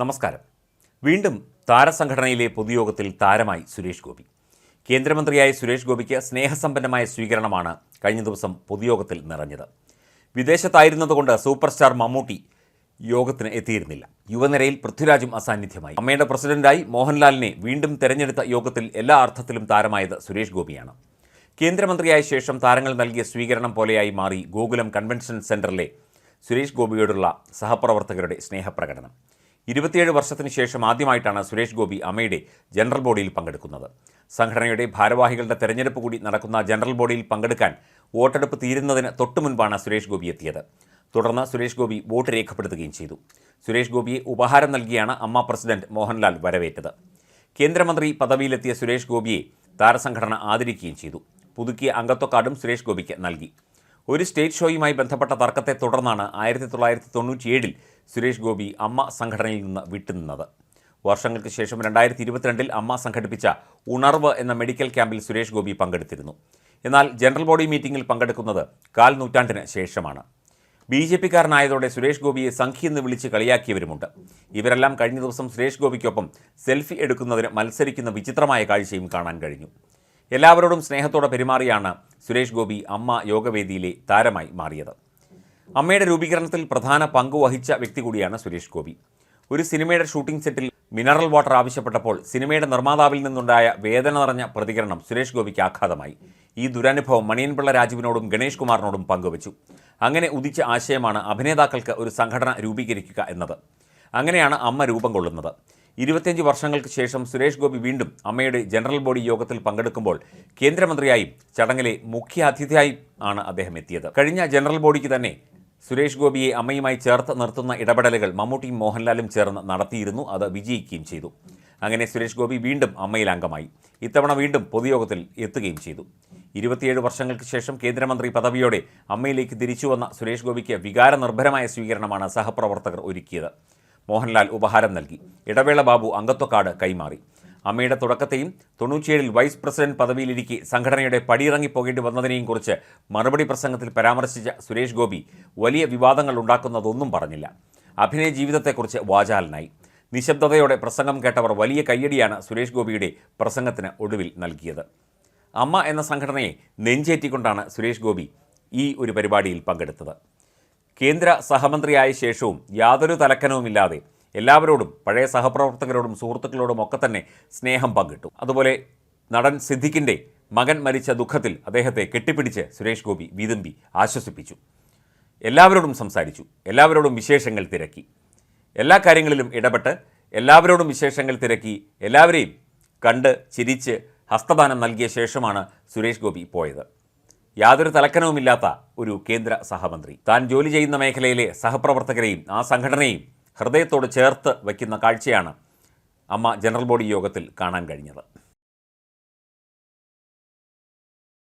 നമസ്കാരം. വീണ്ടും താരസംഘടനയിലെ പൊതുയോഗത്തിൽ താരമായി സുരേഷ് ഗോപി. കേന്ദ്രമന്ത്രിയായ സുരേഷ് ഗോപിക്ക് സ്നേഹസമ്പന്നമായ സ്വീകരണമാണ് കഴിഞ്ഞ ദിവസം പൊതുയോഗത്തിൽ നിറഞ്ഞത്. വിദേശത്തായിരുന്നതുകൊണ്ട് സൂപ്പർ സ്റ്റാർ മമ്മൂട്ടി യോഗത്തിന് എത്തിയിരുന്നില്ല. യുവനിരയിൽ പൃഥ്വിരാജും അസാന്നിധ്യമായി. അമ്മയുടെ പ്രസിഡന്റായി മോഹൻലാലിനെ വീണ്ടും തെരഞ്ഞെടുത്ത യോഗത്തിൽ എല്ലാ അർത്ഥത്തിലും താരമായത് സുരേഷ് ഗോപിയാണ്. കേന്ദ്രമന്ത്രിയായ ശേഷം താരങ്ങൾ നൽകിയ സ്വീകരണം പോലെയായി മാറി ഗോകുലം കൺവെൻഷൻ സെന്ററിലെ സുരേഷ് ഗോപിയോടുള്ള സഹപ്രവർത്തകരുടെ സ്നേഹപ്രകടനം. ഇരുപത്തിയേഴ് വർഷത്തിന് ശേഷം ആദ്യമായിട്ടാണ് സുരേഷ് ഗോപി അമ്മയുടെ ജനറൽ ബോഡിയിൽ പങ്കെടുക്കുന്നത്. സംഘടനയുടെ ഭാരവാഹികളുടെ തെരഞ്ഞെടുപ്പ് കൂടി നടക്കുന്ന ജനറൽ ബോഡിയിൽ പങ്കെടുക്കാൻ വോട്ടെടുപ്പ് തീരുന്നതിന് തൊട്ടു മുൻപാണ് സുരേഷ് ഗോപി എത്തിയത്. തുടർന്ന് സുരേഷ് ഗോപി വോട്ട് രേഖപ്പെടുത്തുകയും ചെയ്തു. സുരേഷ് ഗോപിയെ ഉപഹാരം നൽകിയാണ് അമ്മ പ്രസിഡന്റ് മോഹൻലാൽ വരവേറ്റത്. കേന്ദ്രമന്ത്രി പദവിയിലെത്തിയ സുരേഷ് ഗോപിയെ താരസംഘടന ആദരിക്കുകയും ചെയ്തു. പുതുക്കിയ അംഗത്വ കാർഡും സുരേഷ് ഗോപിക്ക് നൽകി. ഒരു സ്റ്റേറ്റ് ഷോയുമായി ബന്ധപ്പെട്ട തർക്കത്തെ തുടർന്നാണ് ആയിരത്തി തൊള്ളായിരത്തി തൊണ്ണൂറ്റിയേഴിൽ സുരേഷ് ഗോപി അമ്മ സംഘടനയിൽ നിന്ന് വിട്ടുനിന്നത്. വർഷങ്ങൾക്ക് ശേഷം രണ്ടായിരത്തി ഇരുപത്തിരണ്ടിൽ അമ്മ സംഘടിപ്പിച്ച ഉണർവ് എന്ന മെഡിക്കൽ ക്യാമ്പിൽ സുരേഷ് ഗോപി പങ്കെടുത്തിരുന്നു. എന്നാൽ ജനറൽ ബോഡി മീറ്റിംഗിൽ പങ്കെടുക്കുന്നത് കാൽ നൂറ്റാണ്ടിന് ശേഷമാണ്. ബി ജെ പിക്കാരനായതോടെ സുരേഷ് ഗോപിയെ സംഖ്യ എന്ന് വിളിച്ച് കളിയാക്കിയവരുമുണ്ട്. ഇവരെല്ലാം കഴിഞ്ഞ ദിവസം സുരേഷ് ഗോപിക്കൊപ്പം സെൽഫി എടുക്കുന്നതിന് മത്സരിക്കുന്ന വിചിത്രമായ കാഴ്ചയും കാണാൻ കഴിഞ്ഞു. എല്ലാവരോടും സ്നേഹത്തോടെ പെരുമാറിയാണ് സുരേഷ് ഗോപി അമ്മ യോഗവേദിയിലെ താരമായി മാറിയത്. അമ്മയുടെ രൂപീകരണത്തിൽ പ്രധാന പങ്ക് വഹിച്ച വ്യക്തി കൂടിയാണ് സുരേഷ് ഗോപി. ഒരു സിനിമയുടെ ഷൂട്ടിംഗ് സെറ്റിൽ മിനറൽ വാട്ടർ ആവശ്യപ്പെട്ടപ്പോൾ സിനിമയുടെ നിർമ്മാതാവിൽ നിന്നുണ്ടായ വേദന നിറഞ്ഞ പ്രതികരണം സുരേഷ് ഗോപിക്ക് ആഘാതമായി. ഈ ദുരനുഭവം മണിയൻപിള്ള രാജുവിനോടും ഗണേഷ് കുമാറിനോടും പങ്കുവച്ചു. അങ്ങനെ ഉദിച്ച ആശയമാണ് അഭിനേതാക്കൾക്ക് ഒരു സംഘടന രൂപീകരിക്കുക എന്നത്. അങ്ങനെയാണ് അമ്മ രൂപം കൊള്ളുന്നത്. ഇരുപത്തിയഞ്ച് വർഷങ്ങൾക്ക് ശേഷം സുരേഷ് ഗോപി വീണ്ടും അമ്മയുടെ ജനറൽ ബോഡി യോഗത്തിൽ പങ്കെടുക്കുമ്പോൾ കേന്ദ്രമന്ത്രിയായും ചടങ്ങിലെ മുഖ്യ അതിഥിയായും ആണ് അദ്ദേഹം എത്തിയത്. കഴിഞ്ഞ ജനറൽ ബോഡിക്ക് തന്നെ സുരേഷ് ഗോപിയെ അമ്മയുമായി ചേർത്ത് നിർത്തുന്ന ഇടപെടലുകൾ മമ്മൂട്ടിയും മോഹൻലാലും ചേർന്ന് നടത്തിയിരുന്നു. അത് വിജയിക്കുകയും ചെയ്തു. അങ്ങനെ സുരേഷ് ഗോപി വീണ്ടും അമ്മയിൽ അംഗമായി. ഇത്തവണ വീണ്ടും പൊതുയോഗത്തിൽ എത്തുകയും ചെയ്തു. ഇരുപത്തിയേഴ് വർഷങ്ങൾക്ക് ശേഷം കേന്ദ്രമന്ത്രി പദവിയോടെ അമ്മയിലേക്ക് തിരിച്ചുവന്ന സുരേഷ് ഗോപിക്ക് വികാരനിർഭരമായ സ്വീകരണമാണ് സഹപ്രവർത്തകർ ഒരുക്കിയത്. മോഹൻലാൽ ഉപഹാരം നൽകി. ഇടവേള ബാബു അംഗത്വ കാർഡ് കൈമാറി. അമ്മയുടെ തുടക്കത്തെയും തൊണ്ണൂറ്റിയേഴിൽ വൈസ് പ്രസിഡന്റ് പദവിയിലിരിക്കെ സംഘടനയുടെ പടിയിറങ്ങി പോകേണ്ടി വന്നതിനെയും കുറിച്ച് മറുപടി പ്രസംഗത്തിൽ പരാമർശിച്ച സുരേഷ് ഗോപി വലിയ വിവാദങ്ങൾ ഉണ്ടാക്കുന്നതൊന്നും പറഞ്ഞില്ല. അഭിനയ ജീവിതത്തെക്കുറിച്ച് വാചാലനായി. നിശബ്ദതയോടെ പ്രസംഗം കേട്ടവർ വലിയ കയ്യടിയാണ് സുരേഷ് ഗോപിയുടെ പ്രസംഗത്തിന് ഒടുവിൽ നൽകിയത്. അമ്മ എന്ന സംഘടനയെ നെഞ്ചേറ്റിക്കൊണ്ടാണ് സുരേഷ് ഗോപി ഈ ഒരു പരിപാടിയിൽ പങ്കെടുത്തത്. കേന്ദ്ര സഹമന്ത്രിയായ ശേഷവും യാതൊരു തലക്കനവുമില്ലാതെ എല്ലാവരോടും പഴയ സഹപ്രവർത്തകരോടും സുഹൃത്തുക്കളോടും ഒക്കെ തന്നെ സ്നേഹം പങ്കിട്ടു. അതുപോലെ നടൻ സിദ്ദിഖിന്റെ മകൻ മരിച്ച ദുഃഖത്തിൽ അദ്ദേഹത്തെ കെട്ടിപ്പിടിച്ച് സുരേഷ് ഗോപി വീതമ്പി ആശ്വസിപ്പിച്ചു. എല്ലാവരോടും സംസാരിച്ചു. എല്ലാവരോടും വിശേഷങ്ങൾ തിരക്കി. എല്ലാ കാര്യങ്ങളിലും ഇടപെട്ട് എല്ലാവരോടും വിശേഷങ്ങൾ തിരക്കി എല്ലാവരെയും കണ്ട് ചിരിച്ച് ഹസ്തദാനം നൽകിയ ശേഷമാണ് സുരേഷ് ഗോപി പോയത്. യാതൊരു തലക്കനവുമില്ലാത്ത ഒരു കേന്ദ്ര സഹമന്ത്രി. താൻ ജോലി ചെയ്യുന്ന മേഖലയിലെ സഹപ്രവർത്തകരെയും ആ സംഘടനയും ഹൃദയത്തോട് ചേർത്ത് വയ്ക്കുന്ന കാഴ്ചയാണ് അമ്മ ജനറൽ ബോഡി യോഗത്തിൽ കാണാൻ കഴിഞ്ഞത്.